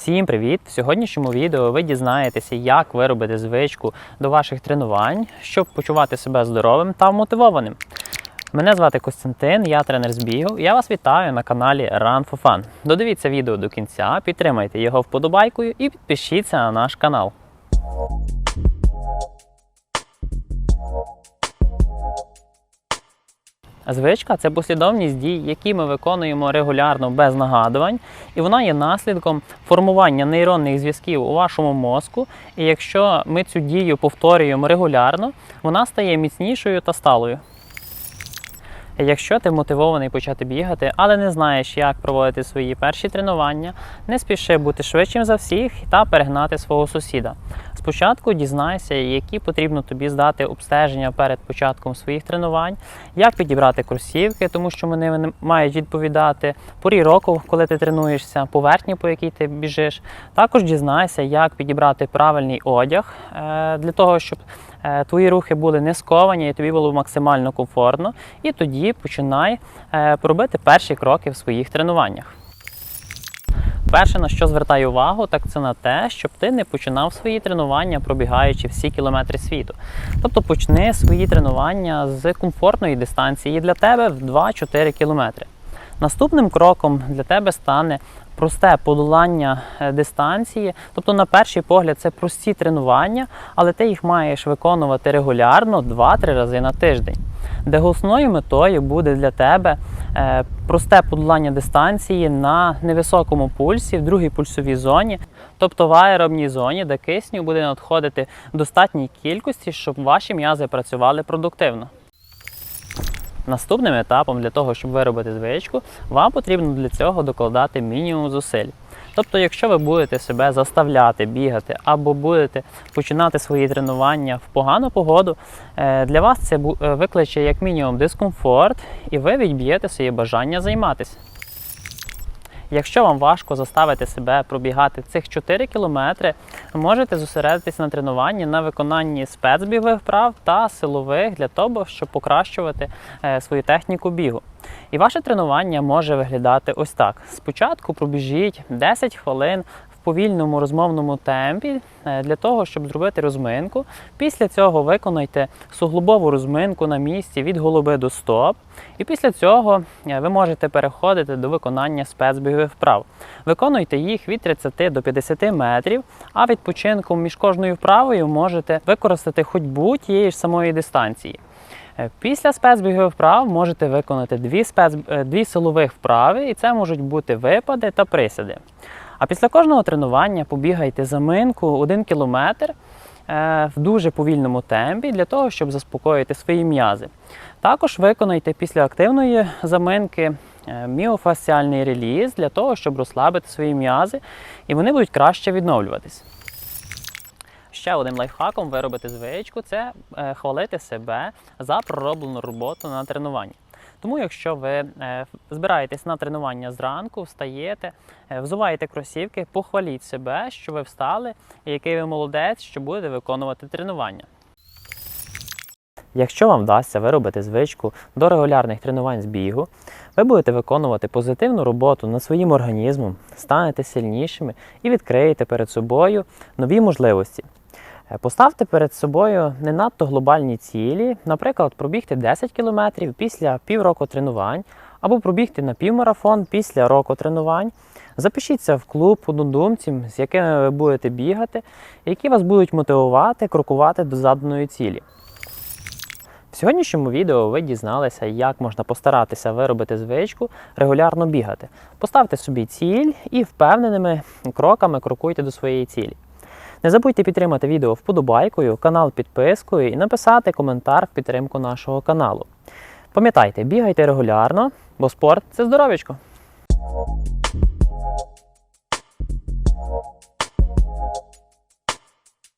Всім привіт! В сьогоднішньому відео ви дізнаєтеся, як виробити звичку до ваших тренувань, щоб почувати себе здоровим та мотивованим. Мене звати Костянтин, я тренер з бігу. Я вас вітаю на каналі Run for Fun. Додивіться відео до кінця, підтримайте його вподобайкою і підпишіться на наш канал. Звичка це послідовність дій, які ми виконуємо регулярно без нагадувань, і вона є наслідком формування нейронних зв'язків у вашому мозку. І якщо ми цю дію повторюємо регулярно, вона стає міцнішою та сталою. Якщо ти мотивований почати бігати, але не знаєш, як проводити свої перші тренування, не спіши бути швидшим за всіх та перегнати свого сусіда. Спочатку дізнайся, які потрібно тобі здати обстеження перед початком своїх тренувань, як підібрати кросівки, тому що вони мають відповідати порі року, коли ти тренуєшся, поверхні, по якій ти біжиш. Також дізнайся, як підібрати правильний одяг е, для того, щоб твої рухи були не сковані і тобі було максимально комфортно. І тоді починай е, робити перші кроки в своїх тренуваннях. Перше, на що звертаю увагу, так це на те, щоб ти не починав свої тренування, пробігаючи всі кілометри світу. Тобто почни свої тренування з комфортної дистанції для тебе в 2-4 кілометри. Наступним кроком для тебе стане просте подолання е, дистанції. Тобто, на перший погляд, це прості тренування, але ти їх маєш виконувати регулярно 2-3 рази на тиждень. Де головною метою буде для тебе е, просте подолання дистанції на невисокому пульсі, в другій пульсовій зоні, тобто в аеробній зоні, де кисню буде надходити в достатній кількості, щоб ваші м'язи працювали продуктивно. Наступним етапом для того, щоб виробити звичку, вам потрібно для цього докладати мінімум зусиль. Тобто, якщо ви будете себе заставляти бігати або будете починати свої тренування в погану погоду, е, для вас це е, викличе як мінімум дискомфорт, і ви відб'єте своє бажання займатися. Якщо вам важко заставити себе пробігати цих 4 кілометри, можете зосередитись на тренуванні на виконанні спецбігових вправ та силових для того, щоб покращувати е, свою техніку бігу. І ваше тренування може виглядати ось так: спочатку пробіжіть 10 хвилин повільному розмовному темпі е, для того, щоб зробити розминку. Після цього виконайте суглобову розминку на місці від голови до стоп. І після цього е, ви можете переходити до виконання спецбігових вправ. Виконуйте їх від 30 до 50 метрів, а відпочинком між кожною вправою можете використати ходьбу тієї ж самої дистанції. Е, Після спецбігових вправ можете виконати дві, спец... дві силових вправи, і це можуть бути випади та присяди. А після кожного тренування побігайте заминку 1 кілометр е, в дуже повільному темпі для того, щоб заспокоїти свої м'язи. Також виконайте після активної заминки е, міофасціальний реліз для того, щоб розслабити свої м'язи, і вони будуть краще відновлюватись. Ще одним лайфхаком виробити звичку це е, хвалити себе за пророблену роботу на тренуванні. Тому, якщо ви е, збираєтесь на тренування зранку, встаєте, е, взуваєте кросівки, похваліть себе, що ви встали, і який ви молодець, що будете виконувати тренування. Якщо вам вдасться виробити звичку до регулярних тренувань з бігу, ви будете виконувати позитивну роботу над своїм організмом, станете сильнішими і відкриєте перед собою нові можливості. Е, Поставте перед собою не надто глобальні цілі, наприклад, пробігти 10 км після півроку тренувань, або пробігти на півмарафон після року тренувань. Запишіться в клуб однодумців, з якими ви будете бігати, які вас будуть мотивувати крокувати до заданої цілі. В сьогоднішньому відео ви дізналися, як можна постаратися виробити звичку регулярно бігати. Поставте собі ціль і впевненими кроками крокуйте до своєї цілі. Не забудьте підтримати відео вподобайкою, канал підпискою і написати коментар в підтримку нашого каналу. Пам'ятайте, бігайте регулярно, бо спорт це здоров'ячко.